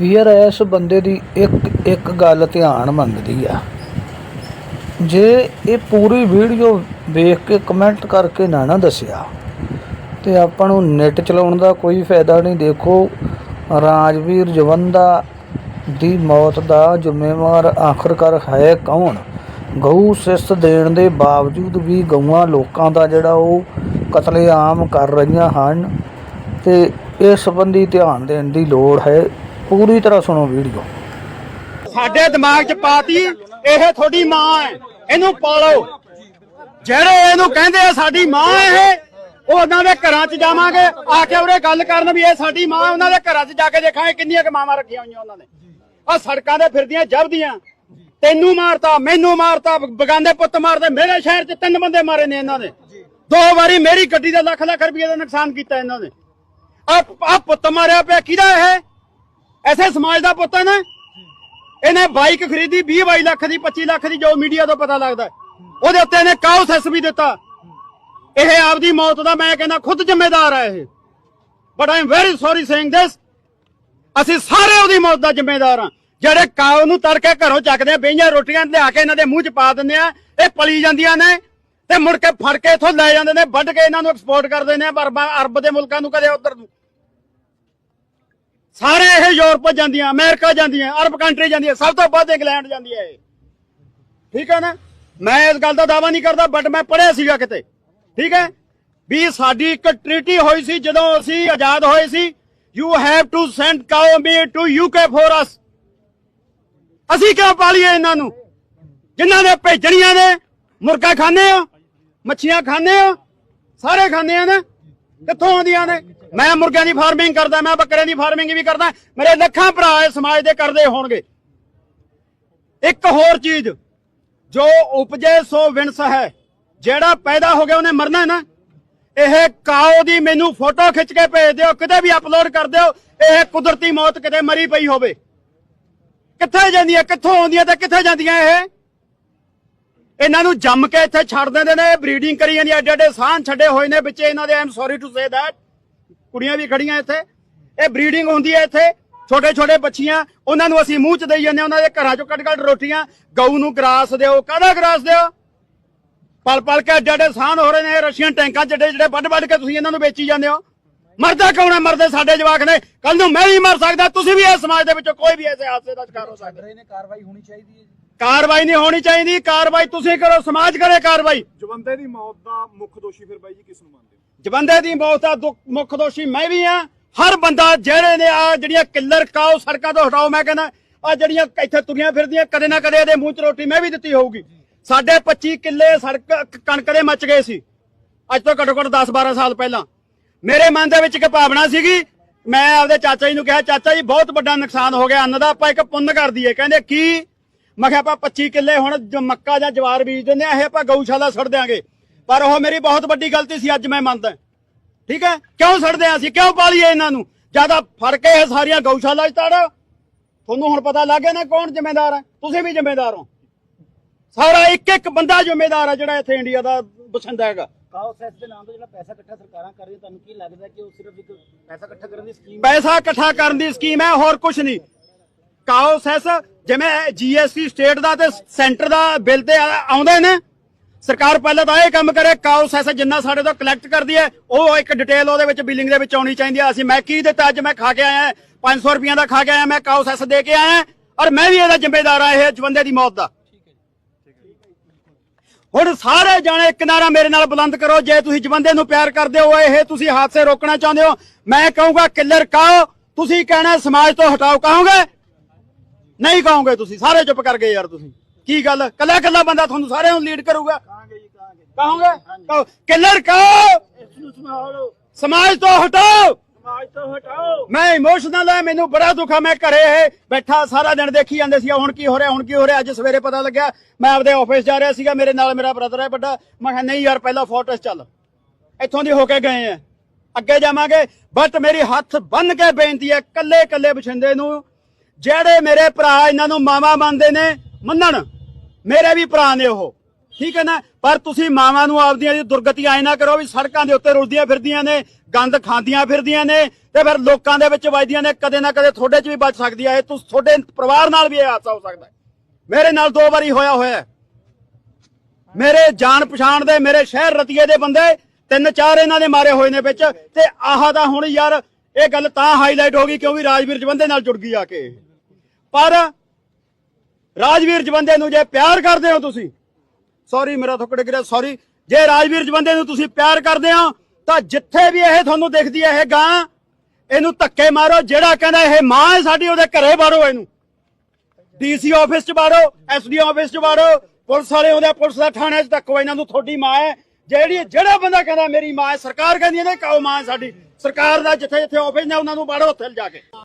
ਵੀਰ ਇਸ ਬੰਦੇ ਦੀ ਇੱਕ ਇੱਕ ਗੱਲ ਧਿਆਨ ਮੰਗਦੀ ਆ। ਜੇ ਇਹ ਪੂਰੀ ਵੀਡੀਓ ਵੇਖ ਕੇ ਕਮੈਂਟ ਕਰਕੇ ਨਾ ਨਾ ਦੱਸਿਆ, ਤੇ ਆਪਾਂ ਨੂੰ ਨੈਟ ਚਲਾਉਣ ਦਾ ਕੋਈ ਫਾਇਦਾ ਨਹੀਂ, ਦੇਖੋ। ਰਾਜਵੀਰ ਜਵੰਦਾ ਦੀ ਮੌਤ ਦਾ ਜ਼ਿੰਮੇਵਾਰ ਆਖਰਕਾਰ ਹੈ ਕੌਣ? ਗਊ ਸਿਸ ਦੇਣ ਦੇ ਬਾਵਜੂਦ ਵੀ ਗਊਆਂ ਲੋਕਾਂ ਦਾ ਜਿਹੜਾ ਉਹ ਕਤਲੇਆਮ ਕਰ ਰਹੀਆਂ ਹਨ, ਤੇ ਇਸ ਸੰਬੰਧੀ ਧਿਆਨ ਦੇਣ ਦੀ ਲੋੜ ਹੈ। ਪੂਰੀ ਤਰ੍ਹਾਂ ਸੁਣੋ ਵੀਡੀਓ। ਸਾਡੇ ਦਿਮਾਗ 'ਚ ਪਾਤੀ, ਇਹ ਤੁਹਾਡੀ ਮਾਂ ਹੈ। ਇਹਨੂੰ ਪਾਲੋ। ਜਿਹੜੇ ਇਹਨੂੰ ਕਹਿੰਦੇ ਆ, ਸਾਡੀ ਮਾਂ ਇਹ, ਉਹ ਉਹਨਾਂ ਦੇ ਘਰਾਂ 'ਚ ਜਾਵਾਂਗੇ। ਆ ਕੇ ਉਹਰੇ ਗੱਲ ਕਰਨ ਵੀ ਇਹ ਸਾਡੀ ਮਾਂ ਉਹਨਾਂ ਦੇ ਘਰਾਂ 'ਚ ਜਾ ਕੇ ਦੇਖਾਂਗੇ ਕਿੰਨੀਆਂ ਕੁ ਮਾਵਾਂ ਰੱਖੀਆਂ ਹੋਈਆਂ ਉਹਨਾਂ ਨੇ। ਆ ਸੜਕਾਂ ਤੇ ਫਿਰਦੀਆਂ, ਜਬਦੀਆਂ। ਤੈਨੂੰ ਮਾਰਤਾ, ਮੈਨੂੰ ਮਾਰਤਾ, ਬਗਾਨੇ ਪੁੱਤ ਮਾਰਦੇ। ਮੇਰੇ ਸ਼ਹਿਰ 'ਚ ਤਿੰਨ ਬੰਦੇ ਮਾਰੇ ਨੇ ਇਹਨਾਂ ਨੇ। ਦੋ ਵਾਰੀ ਮੇਰੀ ਗੱਡੀ ਦਾ ਲੱਖ ਲੱਖ ਰੁਪਏ ਦਾ ਨੁਕਸਾਨ ਕੀਤਾ ਇਹਨਾਂ ਨੇ। ਆ ਪੁੱਤ ਮਾਰਿਆ ਪਿਆ, ਕਿਹਦਾ ਇਹ? ਐਸੇ ਸਮਾਜ ਦਾ ਪੁੱਤ ਹੈ ਨਾ, ਇਹਨੇ ਬਾਈਕ ਖਰੀਦੀ 20 22 ਲੱਖ ਦੀ 25 ਲੱਖ ਦੀ, ਜੋ ਮੀਡੀਆ ਤੋਂ ਪਤਾ ਲੱਗਦਾ ਉਹਦੇ ਉੱਤੇ ਇਹਨੇ ਕਾਉ ਸੈਸ ਵੀ ਦਿੱਤਾ। ਇਹ ਆਪਦੀ ਮੌਤ ਦਾ ਮੈਂ ਕਹਿੰਦਾ ਖੁਦ ਜ਼ਿੰਮੇਦਾਰ ਹੈ ਇਹ। But I am very sorry saying this ਅਸੀਂ ਸਾਰੇ ਉਹਦੀ ਮੌਤ ਦਾ ਜ਼ਿੰਮੇਦਾਰ ਹਾਂ। ਜਿਹੜੇ ਕਾਉ ਨੂੰ ਤੜਕੇ ਘਰੋਂ ਚੱਕਦੇ ਆ, ਬਈਆਂ ਰੋਟੀਆਂ ਲਿਆ ਕੇ ਇਹਨਾਂ ਦੇ ਮੂੰਹ 'ਚ ਪਾ ਦਿੰਦੇ ਆ, ਇਹ ਪਲੀ ਜਾਂਦੀਆਂ ਨੇ ਤੇ ਮੁੜ ਕੇ ਫੜ ਕੇ ਇੱਥੋਂ ਲੈ ਜਾਂਦੇ ਨੇ, ਵੱਢ ਕੇ ਇਹਨਾਂ ਨੂੰ ਐਕਸਪੋਰਟ ਕਰਦੇ ਨੇ ਅਰਬਾਂ ਅਰਬ ਦੇ ਮੁਲਕਾਂ ਨੂੰ, ਕਦੇ ਉੱਧਰ ਨੂੰ। ਸਾਰੇ ਇਹ ਯੂਰਪ ਜਾਂਦੀਆਂ, ਅਮਰੀਕਾ ਜਾਂਦੀਆਂ, ਅਰਬ ਕੰਟਰੀ ਜਾਂਦੀਆਂ, ਸਭ ਤੋਂ ਵੱਧ ਇੰਗਲੈਂਡ ਜਾਂਦੀ ਹੈ ਇਹ। ਠੀਕ ਹੈ ਨਾ? ਮੈਂ ਇਸ ਗੱਲ ਦਾ ਦਾਵਾ ਨਹੀਂ ਕਰਦਾ ਬਟ ਮੈਂ ਪੜ੍ਹਿਆ ਸੀਗਾ ਕਿਤੇ। ਠੀਕ ਹੈ? ਵੀ ਸਾਡੀ ਇੱਕ ਟ੍ਰੀਟੀ ਹੋਈ ਸੀ, ਜਦੋਂ ਅਸੀਂ ਆਜ਼ਾਦ ਹੋਏ ਸੀ you have to send cow me to UK for us ਅਸੀਂ ਕਿਉਂ ਪਾਲੀਏ ਇਹਨਾਂ ਨੂੰ? ਜਿਨ੍ਹਾਂ ਨੇ ਭੇਜਣੀਆਂ ਨੇ, ਮੁਰਗਾ ਖਾਣੇ ਹੋ, ਮੱਛੀਆਂ ਖਾਣੇ ਹੋ, ਸਾਰੇ ਖਾਂਦੇ ਆ ਨਾ? ਕਿੱਥੋਂ ਆਉਂਦੀਆਂ ਨੇ? ਮੈਂ ਮੁਰਗਿਆਂ ਦੀ ਫਾਰਮਿੰਗ ਕਰਦਾ, ਮੈਂ ਬੱਕਰਿਆਂ ਦੀ ਫਾਰਮਿੰਗ ਵੀ ਕਰਦਾ, ਮੇਰੇ ਲੱਖਾਂ ਭਰਾ ਇਸ ਸਮਾਜ ਦੇ ਕਰਦੇ ਹੋਣਗੇ। ਇੱਕ ਹੋਰ ਚੀਜ਼, ਜੋ ਉਪਜੇ ਸੋ ਵਿਣਸ ਹੈ, ਜਿਹੜਾ ਪੈਦਾ ਹੋ ਗਿਆ ਉਹਨੇ ਮਰਨਾ ਨਾ? ਇਹ ਕਾਓ ਦੀ ਮੈਨੂੰ ਫੋਟੋ ਖਿੱਚ ਕੇ ਭੇਜ ਦਿਓ, ਕਿਤੇ ਵੀ ਅਪਲੋਡ ਕਰ ਦਿਓ, ਇਹ ਕੁਦਰਤੀ ਮੌਤ ਕਿਤੇ ਮਰੀ ਪਈ ਹੋਵੇ। ਕਿੱਥੇ ਜਾਂਦੀਆਂ, ਕਿੱਥੋਂ ਆਉਂਦੀਆਂ ਤੇ ਕਿੱਥੇ ਜਾਂਦੀਆਂ ਇਹ? ਇਹਨਾਂ ਨੂੰ ਜੰਮ ਕੇ ਇੱਥੇ ਛੱਡ ਦਿੰਦੇ ਨੇ ਬਰੀਡਿੰਗ ਕਰੀ ਜਾਂਦੀ ਐਡੇ ਐਡੇ ਸਾਹ ਛੱਡੇ ਹੋਏ ਨੇ ਵਿੱਚ ਇਹਨਾਂ ਦੇ I'm sorry to say that ਕੁੜੀਆਂ ਵੀ ਖੜੀਆਂ ਇੱਥੇ। ਇਹ ਬਰੀਡਿੰਗ ਹੁੰਦੀ ਹੈ ਇੱਥੇ ਛੋਟੇ ਛੋਟੇ ਬੱਚੀਆਂ ਉਹਨਾਂ ਨੂੰ ਅਸੀਂ ਮੂੰਹ ਚ ਦੇਈ ਜਾਂਦੇ ਹਾਂ, ਉਹਨਾਂ ਦੇ ਘਰਾਂ ਚੋਂ ਕੱਢ ਕੱਢ ਰੋਟੀਆਂ ਗਊ ਨੂੰ ਗਰਾਸ ਦਿਓ ਕਾਹਦਾ ਗਰਾਸ ਦਿਓ? ਪਲ ਪਲ ਕੇ ਐਡੇ ਐਡੇ ਸਾਹ ਹੋ ਰਹੇ ਨੇ ਰਸ਼ੀਅਨ ਟੈਂਕਾਂ ਜਿਹੜੇ ਜਿਹੜੇ ਵੱਢ ਵੱਡ ਕੇ ਤੁਸੀਂ ਇਹਨਾਂ ਨੂੰ ਵੇਚੀ ਜਾਂਦੇ ਹੋ। ਮਰਦਾ ਕੌਣ ਹੈ? ਮਰਦੇ ਸਾਡੇ ਜਵਾਕ ਨੇ। ਕੱਲ ਨੂੰ ਮੈਂ ਵੀ ਮਰ ਸਕਦਾ ਤੁਸੀਂ ਵੀ ਇਸ ਸਮਾਜ ਦੇ ਵਿੱਚੋਂ ਕੋਈ ਵੀ ਐਸੇ ਹਾਦਸੇ ਦਾ ਸ਼ਿਕਾਰ ਹੋ ਸਕਦਾ ਇਹਨੇ ਕਾਰਵਾਈ ਹੋਣੀ ਚਾਹੀਦੀ ਹੈ ਕਾਰਵਾਈ ਨਹੀਂ ਹੋਣੀ ਚਾਹੀਦੀ ਕਾਰਵਾਈ ਤੁਸੀਂ ਕਰੋ ਸਮਾਜ ਕਰੇ ਕਾਰਵਾਈ। ਜਵੰਦੇ ਦੀ ਮੌਤ ਦਾ ਮੁੱਖ ਦੋਸ਼ੀ ਫਿਰ ਬਾਈ ਜੀ ਕਿਸ ਨੂੰ ਮੰਨਦੇ ਹੋ? ਜਵੰਦੇ ਦੀ ਮੌਤ ਦਾ ਦੁੱਖ- ਮੁੱਖ ਦੋਸ਼ੀ ਮੈਂ ਵੀ ਆ ਹਰ ਬੰਦਾ ਜਿਹੜੇ ਨੇ ਆ ਜਿਹੜੀਆਂ ਕਿੱਲਰ ਕਾਓ ਸੜਕਾਂ ਤੋਂ ਹਟਾਓ ਮੈਂ ਕਹਿੰਦਾ ਆ ਜਿਹੜੀਆਂ ਇੱਥੇ ਤੁਰੀਆਂ ਫਿਰਦੀਆਂ ਕਦੇ ਨਾ ਕਦੇ ਇਹਦੇ ਮੂੰਹ 'ਚ ਰੋਟੀ ਮੈਂ ਵੀ ਦਿੱਤੀ ਹੋਊਗੀ। ਸਾਡੇ 25 ਕਿੱਲੇ ਸੜਕ ਕਣਕ ਦੇ ਮੱਚ ਗਏ ਸੀ। ਅੱਜ ਤੋਂ ਘੱਟੋ ਘੱਟ 10 12 ਸਾਲ ਪਹਿਲਾਂ। ਮੇਰੇ ਮਨ ਦੇ ਵਿੱਚ ਇੱਕ ਭਾਵਨਾ ਸੀਗੀ ਮੈਂ ਆਪਦੇ ਚਾਚਾ ਜੀ ਨੂੰ ਕਿਹਾ ਚਾਚਾ ਜੀ ਬਹੁਤ ਵੱਡਾ ਨੁਕਸਾਨ ਹੋ ਗਿਆ ਅੰਨ ਦਾ ਆਪਾਂ ਇੱਕ ਪੁੰਨ ਕਰ ਦਈਏ। ਕਹਿੰਦੇ ਕੀ? ਮੈਂ ਕਿਹਾ ਆਪਾਂ 25 ਕਿੱਲੇ ਹੁਣ ਜੋ ਮੱਕਾ ਜਾਂ ਜਵਾਰ ਬੀਜ ਦਿੰਦੇ ਆ ਇਹ ਆਪਾਂ ਗਊਸ਼ਾਲਾ ਛੱਡ ਦਿਆਂਗੇ। ਪਰ ਉਹ ਮੇਰੀ ਬਹੁਤ ਵੱਡੀ ਗਲਤੀ ਸੀ ਅੱਜ ਮੈਂ ਮੰਨਦਾ। ਠੀਕ ਹੈ? ਕਿਉਂ ਛੱਡਦੇ ਆ ਅਸੀਂ? ਕਿਉਂ ਪਾਲੀਏ ਇਹਨਾਂ ਨੂੰ? ਜ਼ਿਆਦਾ ਫੜ ਕੇ ਇਹ ਸਾਰੀਆਂ ਗਊਸ਼ਾਲਾ ਚ ਤਾੜੋ ਤੁਹਾਨੂੰ ਹੁਣ ਪਤਾ ਲੱਗ ਗਿਆ ਨਾ ਕੌਣ ਜ਼ਿੰਮੇਦਾਰ ਹੈ? ਤੁਸੀਂ ਵੀ ਜ਼ਿੰਮੇਦਾਰ ਹੋ। ਸਾਰਾ ਇੱਕ ਇੱਕ ਬੰਦਾ ਜ਼ਿੰਮੇਦਾਰ ਹੈ ਜਿਹੜਾ ਇੱਥੇ ਇੰਡੀਆ ਦਾ ਬਸਿੰਦਾ ਹੈਗਾ। ਕਾਓ ਸੈਸ ਦੇ ਨਾਮ ਤੋਂ ਜਿਹੜਾ ਪੈਸਾ ਇਕੱਠਾ ਸਰਕਾਰਾਂ ਕਰ ਰਹੀਆਂ ਤੁਹਾਨੂੰ ਕੀ ਲੱਗਦਾ ਕਿ ਉਹ ਸਿਰਫ ਇੱਕ ਪੈਸਾ ਇਕੱਠਾ ਕਰਨ ਦੀ ਸਕੀਮ ਪੈਸਾ ਇਕੱਠਾ ਕਰਨ ਦੀ ਸਕੀਮ ਹੈ ਹੋਰ ਕੁਝ ਨਹੀਂ। ਕਾਓ ਸੈਸ ਜਿਵੇਂ ਜੀਐਸਟੀ ਸਟੇਟ ਦਾ ਤੇ ਸੈਂਟਰ ਦਾ ਬਿੱਲ ਤੇ ਆਉਂਦੇ ਨੇ। ਸਰਕਾਰ ਪਹਿਲਾਂ ਤਾਂ ਇਹ ਕੰਮ ਕਰੇ ਕਾਓ ਸੈਸ ਜਿੰਨਾ ਸਾਡੇ ਤੋਂ ਕਲੈਕਟ ਕਰਦੀ ਹੈ, ਉਹ ਇੱਕ ਡਿਟੇਲ ਉਹਦੇ ਵਿੱਚ ਬਿਲਿੰਗ ਦੇ ਵਿੱਚ ਆਉਣੀ ਚਾਹੀਦੀ ਹੈ ਅਸੀਂ ਮੈਂ ਕੀ ਦਿੱਤਾ, ਅੱਜ ਮੈਂ ਖਾ ਕੇ ਆਇਆ 500 ਰੁਪਈਆ ਦਾ ਖਾ ਕੇ ਆਇਆ, ਮੈਂ ਕਾਓ ਸੈਸ ਦੇ ਕੇ ਆਇਆ, ਔਰ ਮੈਂ ਵੀ ਇਹਦਾ ਜ਼ਿੰਮੇਦਾਰ ਆ ਇਹ ਜਵੰਦੇ ਦੀ ਮੌਤ ਦਾ। ਹੁਣ ਸਾਰੇ ਜਾਣੇ ਇੱਕ ਨਾਰਾ ਮੇਰੇ ਨਾਲ ਬੁਲੰਦ ਕਰੋ, ਜੇ ਤੁਸੀਂ ਜਵੰਦੇ ਨੂੰ ਪਿਆਰ ਕਰਦੇ ਹੋ, ਇਹ ਤੁਸੀਂ ਹਾਦਸੇ ਰੋਕਣਾ ਚਾਹੁੰਦੇ ਹੋ, ਮੈਂ ਕਹੂੰਗਾ, ਕਿੱਲਰ ਕਾਓ, ਤੁਸੀਂ ਕਹਿਣਾ ਸਮਾਜ ਤੋਂ ਹਟਾਓ, ਕਹੋਗੇ? ਨਹੀਂ ਕਹੋਗੇ ਤੁਸੀਂ ਸਾਰੇ ਚੁੱਪ ਕਰ ਗਏ ਯਾਰ ਤੁਸੀਂ। ਕੀ ਗੱਲ? ਕੱਲਾ ਕੱਲਾ ਬੰਦਾ ਤੁਹਾਨੂੰ ਸਾਰਿਆਂ ਨੂੰ ਲੀਡ ਕਰੂਗਾ? ਕਹਾਂਗੇ ਜੀ ਕਹਾਂਗੇ ਕਹੋਗੇ? ਕਹੋ ਕਿੱਲਰ ਕਾਓ ਇਸ ਨੂੰ ਸੰਭਾਲੋ। ਸਮਾਜ ਤੋਂ ਹਟਾਓ! ਸਮਾਜ ਤੋਂ ਹਟਾਓ। ਮੈਂ ਇਮੋਸ਼ਨਲ ਆ ਮੈਨੂੰ ਬੜਾ ਦੁੱਖ ਆ ਮੈਂ ਘਰੇ ਇਹ ਬੈਠਾ ਸਾਰਾ ਦਿਨ ਦੇਖੀ ਜਾਂਦੇ ਸੀ ਹੁਣ ਕੀ ਹੋ ਰਿਹਾ ਹੁਣ ਕੀ ਹੋ ਰਿਹਾ ਅੱਜ ਸਵੇਰੇ ਪਤਾ ਲੱਗਿਆ ਮੈਂ ਆਪਦੇ ਆਫਿਸ ਜਾ ਰਿਹਾ ਸੀਗਾ ਮੇਰੇ ਨਾਲ ਮੇਰਾ ਬ੍ਰਦਰ ਹੈ ਵੱਡਾ ਮੈਂ ਕਿਹਾ ਨਹੀਂ ਯਾਰ ਪਹਿਲਾਂ ਫੋਰਟਸ ਚੱਲ। ਇੱਥੋਂ ਦੀ ਹੋ ਕੇ ਗਏ ਆ ਅੱਗੇ ਜਾਵਾਂਗੇ ਬਟ ਮੇਰੀ ਹੱਥ ਬੰਨ ਕੇ ਬੇਨਤੀ ਹੈ ਕੱਲੇ ਕੱਲੇ ਬਛਿੰਦੇ ਨੂੰ ਜਿਹੜੇ ਮੇਰੇ ਭਰਾ ਇਹਨਾਂ ਨੂੰ ਮਾਵਾ ਮੰਨਦੇ ਨੇ, ਮੰਨਣ। ਮੇਰੇ ਵੀ ਭਰਾ ਨੇ ਉਹ। ਠੀਕ ਹੈ ਨਾ? ਪਰ ਤੁਸੀਂ ਮਾਵਾਂ ਨੂੰ ਆਪਦੀਆਂ ਦੀ ਦੁਰਗਤੀ ਆਏ ਨਾ ਕਰੋ ਵੀ ਸੜਕਾਂ ਦੇ ਉੱਤੇ ਰੁਲਦੀਆਂ ਫਿਰਦੀਆਂ ਨੇ, ਗੰਦ ਖਾਂਦੀਆਂ ਫਿਰਦੀਆਂ ਨੇ, ਤੇ ਫਿਰ ਲੋਕਾਂ ਦੇ ਵਿੱਚ ਵੱਜਦੀਆਂ ਨੇ, ਕਦੇ ਨਾ ਕਦੇ ਤੁਹਾਡੇ 'ਚ ਵੀ ਵੱਜ ਸਕਦੀ ਹੈ ਇਹ ਤੁਸੀਂ, ਤੁਹਾਡੇ ਪਰਿਵਾਰ ਨਾਲ ਵੀ ਇਹ ਹਾਦਸਾ ਹੋ ਸਕਦਾ ਮੇਰੇ ਨਾਲ ਦੋ ਵਾਰੀ ਹੋਇਆ ਹੋਇਆ ਮੇਰੇ ਜਾਣ ਪਛਾਣ ਦੇ, ਮੇਰੇ ਸ਼ਹਿਰ ਰਤੀਏ ਦੇ ਬੰਦੇ, ਤਿੰਨ ਚਾਰ ਇਹਨਾਂ ਦੇ ਮਾਰੇ ਹੋਏ ਨੇ ਵਿੱਚ, ਤੇ ਆਹ ਦਾ ਹੁਣ ਯਾਰ, ਇਹ ਗੱਲ ਤਾਂ ਹਾਈਲਾਈਟ ਹੋ ਗਈ ਕਿਉਂਕਿ ਰਾਜਵੀਰ ਜਵੰਦੇ ਨਾਲ ਜੁੜ ਗਈ ਆ ਕੇ। ਪਰ ਰਾਜਵੀਰ ਜਵੰਦੇ ਨੂੰ ਜੇ ਪਿਆਰ ਕਰਦੇ ਹੋ ਤੁਸੀਂ ਸੌਰੀ ਮੇਰਾ ਥੁੱਕੜ ਗਿਰਿਆ ਸੌਰੀ ਜੇ ਰਾਜਵੀਰ ਜਵੰਦੇ ਨੂੰ ਤੁਸੀਂ ਪਿਆਰ ਕਰਦੇ ਹੋ, ਤਾਂ ਜਿੱਥੇ ਵੀ ਇਹ ਤੁਹਾਨੂੰ ਦਿਖਦੀ ਹੈ ਇਹ ਗਾਂ, ਇਹਨੂੰ ਧੱਕੇ ਮਾਰੋ, ਜਿਹੜਾ ਕਹਿੰਦਾ ਇਹ ਮਾਂ ਹੈ ਸਾਡੀ, ਉਹਦੇ ਘਰੇ ਬਾੜੋ ਇਹਨੂੰ। ਡੀਸੀ ਆਫਿਸ ਚ ਬਾੜੋ ਐਸਡੀ ਆਫਿਸ ਚ ਬਾੜੋ ਪੁਲਿਸ ਵਾਲੇ ਉਹਦੇ ਪੁਲਿਸ ਦਾ ਥਾਣੇ ਚ ਧੱਕੋ, ਇਹਨਾਂ ਨੂੰ ਤੁਹਾਡੀ ਮਾਂ ਹੈ। ਜਿਹੜੀ, ਜਿਹੜਾ ਬੰਦਾ ਕਹਿੰਦਾ ਮੇਰੀ ਮਾਂ ਹੈ, ਸਰਕਾਰ ਕਹਿੰਦੀ ਹੈ ਨਾ ਮਾਂ ਸਾਡੀ। ਸਰਕਾਰ ਦਾ ਜਿੱਥੇ ਜਿੱਥੇ ਆਫਿਸ ਨੇ, ਉਹਨਾਂ ਨੂੰ ਬਾੜੋ ਉੱਥੇ ਜਾ ਕੇ।